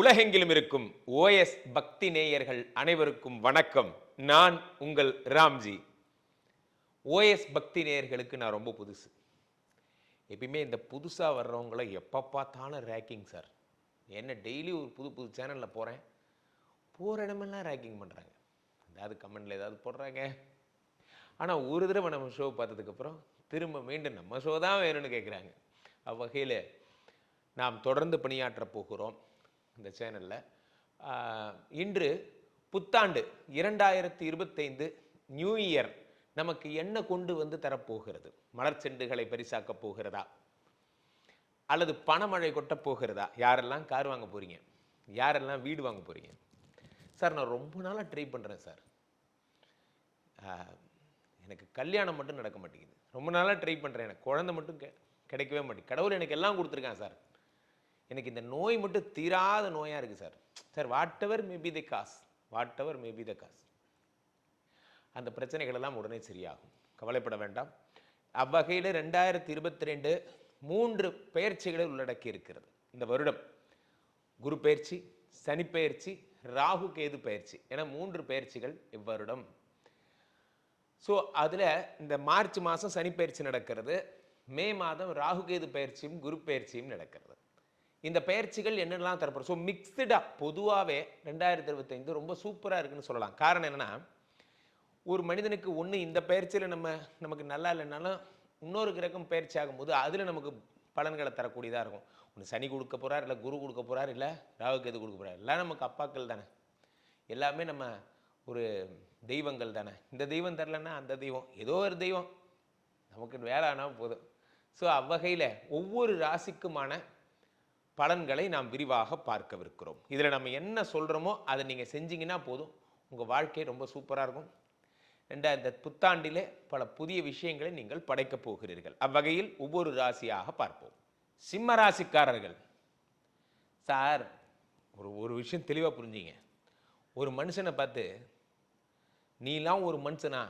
உலகெங்கிலும் இருக்கும் ஓஎஸ் பக்தி நேயர்கள் அனைவருக்கும் வணக்கம். நான் உங்கள் ராம்ஜி. ஓஎஸ் பக்தி நேயர்களுக்கு நான் ரொம்ப புதுசு. எப்பயுமே இந்த புதுசாக வர்றவங்கள எப்போ பார்த்தாலும் ரேக்கிங் சார் என்ன டெய்லி ஒரு புது புது சேனலில் போகிறேன் போகிற இடமெல்லாம் ரேக்கிங் பண்ணுறாங்க ஏதாவது கமெண்டில் ஏதாவது போடுறாங்க. ஆனால் ஒரு தடவை நம்ம ஷோ பார்த்ததுக்கப்புறம் திரும்ப மீண்டும் நம்ம ஷோ தான் வேணும்னு கேட்குறாங்க அவ்வகையில் நாம் தொடர்ந்து பணியாற்ற போகிறோம். இந்த சேனலில். இன்று புத்தாண்டு இரண்டாயிரத்தி இருபத்தைந்து நியூ இயர் நமக்கு என்ன கொண்டு வந்து தரப்போகிறது? மலர் செண்டுகளை பரிசாக்கப் போகிறதா? அல்லது பணமழை கொட்டப் போகிறதா? யாரெல்லாம் கார் வாங்க போகிறீங்க யாரெல்லாம் வீடு வாங்க போகிறீங்க சார் நான் ரொம்ப நாளாக ட்ரை பண்ணுறேன் சார். எனக்கு கல்யாணம் மட்டும் நடக்க மாட்டேங்குது. ரொம்ப நாளாக ட்ரை பண்ணுறேன் எனக்கு குழந்தை மட்டும் கெ- கிடைக்கவே மாட்டேங்குது. கடவுள் எனக்கு எல்லாம் கொடுத்துருக்கான் சார். எனக்கு இந்த நோய் மட்டும் தீராத நோயாக இருக்குது sir. Sir whatever maybe the cause whatever maybe the cause அந்த பிரச்சனைகள் எல்லாம் உடனே சரியாகும். கவலைப்பட வேண்டாம். அவ்வகையில் ரெண்டாயிரத்தி இருபத்தி ரெண்டு மூன்று பெயர்ச்சிகளை உள்ளடக்கி இருக்கிறது. இந்த வருடம் குரு பயிற்சி சனிப்பெயர்ச்சி ராகு கேது பயிற்சி என மூன்று பயிற்சிகள் இவ்வருடம். ஸோ அதில் இந்த மார்ச் மாதம் சனி பயிற்சி நடக்கிறது. மே மாதம் ராகு கேது பயிற்சியும் குரு பயிற்சியும் நடக்கிறது. இந்த பயிற்சிகள் என்னென்னலாம் தரப்படும் ஸோ மிக்சடாக பொதுவாகவே ரெண்டாயிரத்தி இருபத்தைந்து ரொம்ப சூப்பராக இருக்குன்னு சொல்லலாம். காரணம் என்னன்னா ஒரு மனிதனுக்கு ஒன்று இந்த பயிற்சியில் நம்ம நமக்கு நல்லா இல்லைனாலும் இன்னொரு கிரகம் பயிற்சி ஆகும்போது அதில் நமக்கு பலன்களை தரக்கூடியதாக இருக்கும். ஒன்று சனி கொடுக்க போகிறார் இல்லை குரு கொடுக்க போகிறார் இல்லை ராகுகேது கொடுக்க போகிறார் எல்லாம் நமக்கு அப்பாக்கள் தானே. எல்லாமே நம்ம ஒரு தெய்வங்கள் தானே. இந்த தெய்வம் தரலன்னா அந்த தெய்வம் ஏதோ ஒரு தெய்வம். நமக்கு வேலை ஆனால் போதும். ஸோ அவ்வகையில் ஒவ்வொரு ராசிக்குமான பலன்களை நாம் விரிவாக பார்க்கவிருக்கிறோம். இதில் நம்ம என்ன சொல்கிறோமோ அதை நீங்கள் செஞ்சீங்கன்னா போதும். உங்கள் வாழ்க்கை ரொம்ப சூப்பராக இருக்கும். ரெண்டாயிரத்தி புத்தாண்டிலே பல புதிய விஷயங்களை நீங்கள் படைக்கப் போகிறீர்கள். அவ்வகையில் ஒவ்வொரு ராசியாக பார்ப்போம். சிம்ம ராசிக்காரர்கள். சார் ஒரு ஒரு விஷயம் தெளிவாக புரிஞ்சிங்க. ஒரு மனுஷனை பார்த்து நீலாம் ஒரு மனுஷனா?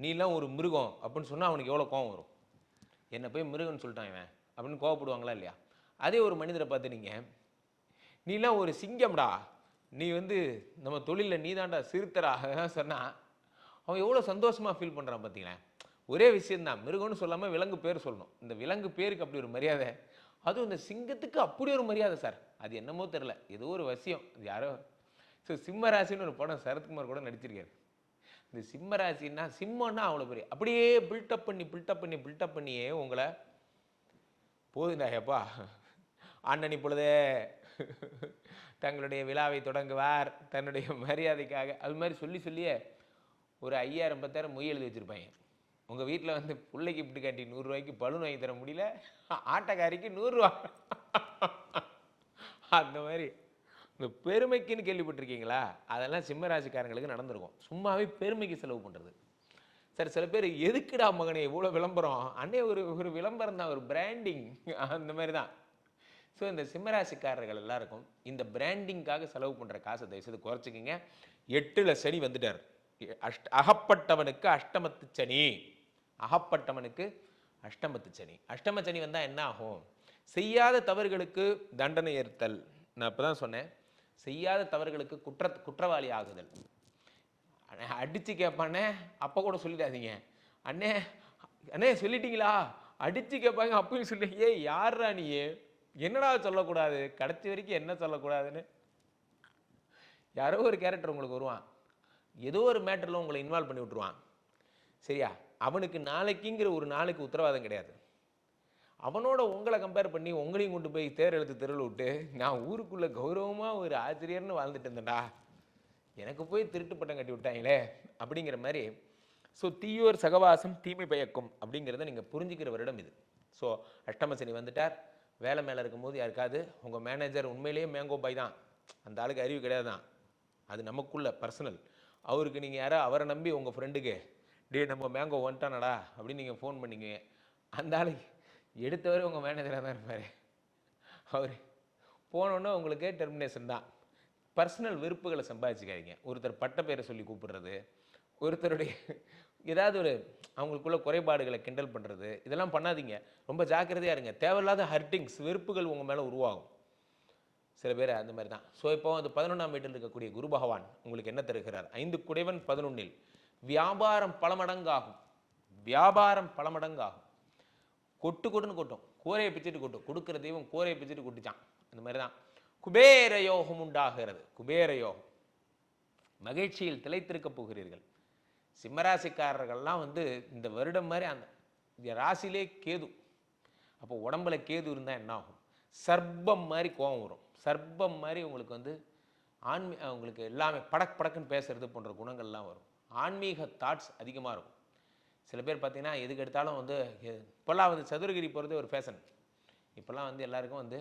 நீலாம் ஒரு மிருகம்? அப்படின்னு சொன்னால் அவனுக்கு எவ்வளோ கோவம் வரும். என்னை போய் மிருகம்னு சொல்லிட்டான் இவன். அப்படின்னு கோவப்படுவாங்களா இல்லையா? அதே ஒரு மனிதரை பார்த்து நீங்கள் நீலாம் ஒரு சிங்கம்டா. நீ வந்து நம்ம தொழிலில் நீ தான்டா சிறுத்தரா சொன்னால் அவன் எவ்வளோ சந்தோஷமாக ஃபீல் பண்ணுறான் பார்த்தீங்களேன். ஒரே விஷயந்தான் மிருகம்னு சொல்லாமல் விலங்கு பேர் சொல்லணும். இந்த விலங்கு பேருக்கு அப்படி ஒரு மரியாதை. அதுவும் இந்த சிங்கத்துக்கு அப்படி ஒரு மரியாதை சார். அது என்னமோ தெரில ஏதோ ஒரு வசியம். அது யாரோ? ஸோ சிம்மராசின்னு ஒரு படம் சரத்குமார் கூட நடிச்சிருக்காரு. இந்த சிம்ம ராசின்னா சிம்மன்னா அவ்வளோ பெரிய அப்படியே பில்டப் பண்ணி பில்டப் பண்ணி பில்டப் பண்ணியே உங்களை போதுண்டா ஏப்பா அண்ணன் பொழுதே தங்களுடைய விழாவை தொடங்குவார் தன்னுடைய மரியாதைக்காக. அது மாதிரி சொல்லி சொல்லியே ஒரு ஐயாயிரம் பத்தாயிரம் மொய் எழுதி வச்சுருப்பாங்க. உங்கள் வீட்டில் வந்து பிள்ளைக்கு இப்படி காட்டி நூறுரூவாய்க்கு பலூன் வாங்கி தர முடியல? ஆட்டக்காரிக்கு நூறுரூவா. அந்த மாதிரி. இந்த பெருமைக்குன்னு கேள்விப்பட்டிருக்கீங்களா? அதெல்லாம் சிம்மராசிக்காரங்களுக்கு நடந்திருக்கும். சும்மாவே பெருமைக்கு செலவு பண்ணுறது சரி சில பேர் எதுக்குடா மகனே இவ்வளோ விளம்பரம்? அன்னே ஒரு ஒரு விளம்பரம் தான் ஒரு பிராண்டிங் அந்த மாதிரி தான். ஸோ இந்த சிம்மராசிக்காரர்கள் எல்லாருக்கும் இந்த பிராண்டிங்காக செலவு பண்ணுற காசை தயவுசெய்து குறைச்சிக்கிங்க. எட்டில் சனி வந்துட்டார். அஷ்ட அகப்பட்டவனுக்கு அஷ்டமத்து சனி. அகப்பட்டவனுக்கு அஷ்டமத்து சனி. அஷ்டம சனி வந்தால் என்ன ஆகும்? செய்யாத தவறுகளுக்கு தண்டனை ஏறுத்தல் நான் இப்போ தான் சொன்னேன். செய்யாத தவறுகளுக்கு குற்ற குற்றவாளி ஆகுதல். அண்ணே கேட்பானே அப்போ கூட சொல்லிடாதீங்க. அண்ணே அண்ணே சொல்லிட்டீங்களா? அடித்து கேட்பாங்க அப்பயும் சொல்லி ஏ யார்ரா நீ? என்னடா சொல்லக்கூடாது? கடைசி வரைக்கும் என்ன சொல்லக்கூடாதுன்னு? யாரோ ஒரு கேரக்டர் உங்களுக்கு வருவான். ஏதோ ஒரு மேட்டரில் உங்களை இன்வால்வ் பண்ணி விட்ருவான் சரியா? அவனுக்கு நாளைக்குங்கிற ஒரு நாளைக்கு உத்தரவாதம் கிடையாது. அவனோட உங்களை கம்பேர் பண்ணி உங்களையும் கொண்டு போய் தேர் எழுத்து தெருவில் விட்டு நான் ஊருக்குள்ளே கௌரவமாக ஒரு ஆசிரியர்னு வாழ்ந்துட்டு இருந்தேன்டா. எனக்கு போய் திருட்டு பட்டம் கட்டி விட்டாங்களே அப்படிங்கிற மாதிரி. ஸோ தீயோர் சகவாசம் தீமை பயக்கும் அப்படிங்கிறத நீங்கள் புரிஞ்சுக்கிற வருடம் இது. ஸோ அஷ்டம சனி வந்துட்டார். வேலை மேலே இருக்கும்போது யாருக்காவது உங்கள் மேனேஜர் உண்மையிலேயே மேங்கோ பாய் தான். அந்த ஆளுக்கு அறிவு கிடையாது தான். அது நமக்குள்ள பர்சனல் அவருக்கு நீங்கள் யாரோ அவரை நம்பி உங்கள் ஃப்ரெண்டுக்கு டேய் நம்ம மேங்கோ வந்துட்டானடா அப்படின்னு நீங்கள் ஃபோன் பண்ணிங்க. அந்த ஆளுக்கு எடுத்தவரை உங்கள் மேனேஜராக தான் இருப்பார். அவர் போனோன்னே உங்களுக்கே டெர்மினேஷன் தான். பர்சனல் விருப்புகளை சம்பாதிச்சுக்காதீங்க. ஒருத்தர் பட்ட பேரை சொல்லி கூப்பிடுறது ஒருத்தருடைய ஏதாவது ஒரு அவங்களுக்குள்ள குறைபாடுகளை கிண்டல் பண்ணுறது இதெல்லாம் பண்ணாதீங்க. ரொம்ப ஜாக்கிரதையாக இருங்க. தேவையில்லாத ஹர்ட்டிங்ஸ் வெறுப்புகள் உங்கள் மேலே உருவாகும். சில பேர் அந்த மாதிரி தான். ஸோ இப்போ அந்த பதினொன்றாம் வீட்டில் இருக்கக்கூடிய குரு பகவான் உங்களுக்கு என்ன தருகிறார்? ஐந்து குடைவன் பதினொன்னில். வியாபாரம் பல மடங்காகும். வியாபாரம் பல மடங்காகும். கொட்டு கொட்டுன்னு கொட்டும். கூரையை பிச்சுட்டு கொட்டும். கொடுக்குற தெய்வம் கூரையை பிச்சுட்டு கொட்டுச்சான். அந்த மாதிரி தான். குபேர யோகம் உண்டாகிறது. குபேர யோகம். மகிழ்ச்சியில் திளைத்திருக்கப் போகிறீர்கள். சிம்மராசிக்காரர்கள்லாம் வந்து இந்த வருடம் மாதிரி அந்த ராசிலே ராசியிலே கேது. அப்போ உடம்புல கேது இருந்தால் என்ன ஆகும்? சர்ப்பம் மாதிரி கோபம் வரும். சர்ப்பம் மாதிரி உங்களுக்கு வந்து ஆன்மீ உங்களுக்கு எல்லாமே படக் படக்குன்னு பேசுறது போன்ற குணங்கள்லாம் வரும். ஆன்மீக தாட்ஸ் அதிகமாக இருக்கும். சில பேர் பார்த்திங்கன்னா எதுக்கு எடுத்தாலும் வந்து இப்போல்லாம் வந்து சதுரகிரி போகிறது ஒரு ஃபேஷன் இப்போல்லாம் வந்து எல்லாருக்கும் வந்து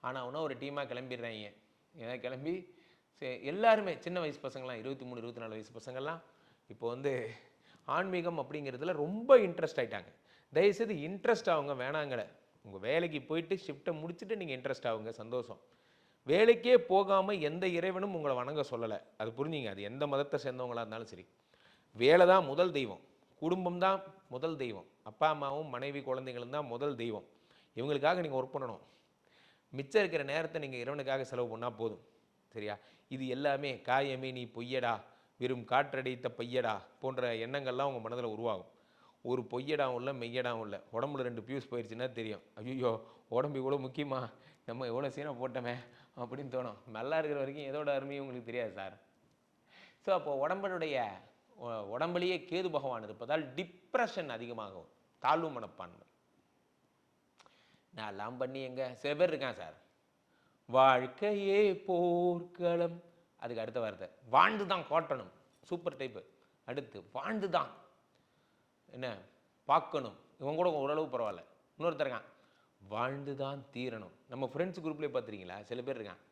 ஆனால் ஒன்றா ஒரு டீமாக கிளம்பிடுறாங்க ஏதாவது கிளம்பி சே- எல்லாருமே சின்ன வயசு பசங்களாம் இருபத்தி மூணு இருபத்தி நாலு வயசு பசங்கள்லாம் இப்போ வந்து ஆன்மீகம் அப்படிங்கிறதுல ரொம்ப இன்ட்ரெஸ்ட் ஆகிட்டாங்க தயவுசெய்து இன்ட்ரெஸ்ட் ஆகுங்க வேணாங்கிற உங்கள் வேலைக்கு போயிட்டு ஷிஃப்ட்டை முடிச்சுட்டு நீங்கள் இன்ட்ரெஸ்ட் ஆகுங்க சந்தோஷம். வேலைக்கே போகாமல் எந்த இறைவனும் உங்களை வணங்க சொல்லலை. அது புரிஞ்சுங்க அது எந்த மதத்தை சேர்ந்தவங்களாக இருந்தாலும் சரி. வேலை தான் முதல் தெய்வம். குடும்பம் தான் முதல் தெய்வம். அப்பா அம்மாவும் மனைவி குழந்தைகளும் தான் முதல் தெய்வம். இவங்களுக்காக நீங்கள் ஒர்க் பண்ணணும். மிச்சம் இருக்கிற நேரத்தை நீங்கள் இறைவனுக்காக செலவு பண்ணால் போதும். சரியா? இது எல்லாமே காயமே நீ பொய்யடா. வெறும் காற்றடித்த பையடா போன்ற எண்ணங்கள்லாம் உங்கள் மனதில் உருவாகும். ஒரு பொய்யடாவும் இல்லை மெய்யடாவும் இல்லை. உடம்புல ரெண்டு பியூஸ் போயிடுச்சுன்னா தெரியும். ஐயோ உடம்பு இவ்வளோ முக்கியமா? நம்ம எவ்வளோ சீனம் போட்டோமே அப்படின்னு தோணும். நல்லா இருக்கிற வரைக்கும் எதோட அருமையும் உங்களுக்கு தெரியாது சார். ஸோ அப்போ உடம்பனுடைய உடம்புலேயே கேது பகவான் இருப்பதால் டிப்ரெஷன் அதிகமாகும். தாழ்வு மனப்பான்மை. நான் எல்லாம் பண்ணி எங்கே? சில பேர் இருக்கான் சார். வாழ்க்கையே போர்க்களம். அதுக்கு அடுத்த வார்த்தை. வாழ்ந்து தான் காட்டணும். சூப்பர் டைப்பு அடுத்து வாழ்ந்து தான் என்ன? பார்க்கணும். இவன் கூட ஓரளவு பரவாயில்ல. இன்னொருத்தருக்கான் வாழ்ந்து தான் தீரணும். நம்ம ஃப்ரெண்ட்ஸ் குரூப்லேயே பார்த்துருக்கீங்களா? சில பேர் இருக்கான்.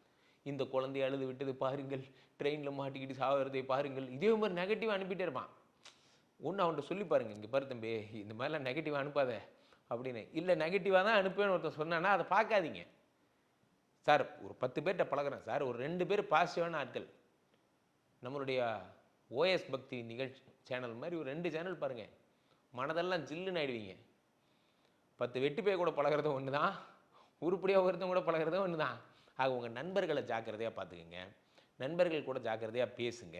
இந்த குழந்தைய அழுது விட்டது பாருங்கள். ட்ரெயினில் மாட்டிக்கிட்டு சாகிறதை பாருங்கள். இதே மாதிரி நெகட்டிவாக அனுப்பிட்டே இருப்பான். ஒன்று அவன்கிட்ட சொல்லி பாருங்க. இங்கே பாரு தம்பி இந்த மாதிரிலாம் நெகட்டிவாக அனுப்பாத. அப்படின்னு. இல்லை நெகட்டிவாக தான் அனுப்புவேன்னு ஒருத்தன் சொன்னான்னா அதை பார்க்காதீங்க. சார் ஒரு பத்து பேர்கிட்ட பழகுறேன். சார் ஒரு ரெண்டு பேர் பாசிட்டிவான ஆட்கள். நம்மளுடைய ஓஎஸ் பக்தி நிகழ்ச்சி சேனல் மாதிரி ஒரு ரெண்டு சேனல் பாருங்கள் மனதெல்லாம் ஜில்லுன்னு ஆயிடுவீங்க. பத்து வெட்டி பேர் கூட பழகுறது ஒன்று தான் உருப்படியாக ஒருத்தவங்க கூட பழகிறதும் ஒன்று தான் ஆக உங்கள் நண்பர்களை ஜாக்கிரதையாக பார்த்துக்குங்க நண்பர்கள் கூட ஜாக்கிரதையாக பேசுங்க.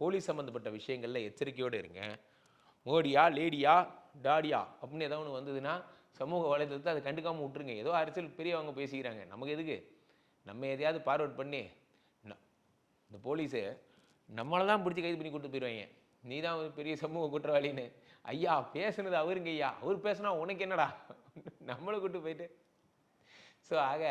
போலீஸ் சம்மந்தப்பட்ட விஷயங்களில் எச்சரிக்கையோடு இருங்க. மோடியா லேடியா டாடியா அப்படின்னு ஏதோ ஒன்று வந்ததுன்னா சமூக வலைதளத்தை அதை கண்டுக்காமல் விட்டுருங்க. ஏதோ அரசியல் பெரியவங்க பேசிக்கிறாங்க. நமக்கு எதுக்கு? நம்ம எதையாவது ஃபார்வர்ட் பண்ணி இந்த போலீஸு நம்மளை தான் பிடிச்சி கைது பண்ணி கூட்டு போயிடுவாங்க நீ தான் ஒரு பெரிய சமூக குற்றவாளின்னு. ஐயா பேசுனது அவருங்க ஐயா. அவர் பேசுனா உனக்கு என்னடா? நம்மளை கூட்டு போயிட்டு. ஸோ ஆக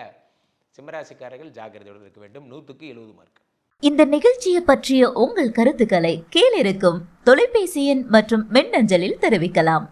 சிம்மராசிக்காரர்கள் ஜாக்கிரதையோடு இருக்க வேண்டும். நூற்றுக்கு எழுபது மார்க் இந்த நிகழ்ச்சியை பற்றிய உங்கள் கருத்துக்களை கீழிருக்கும் தொலைபேசி எண் மற்றும் மின்னஞ்சலில் தெரிவிக்கலாம்.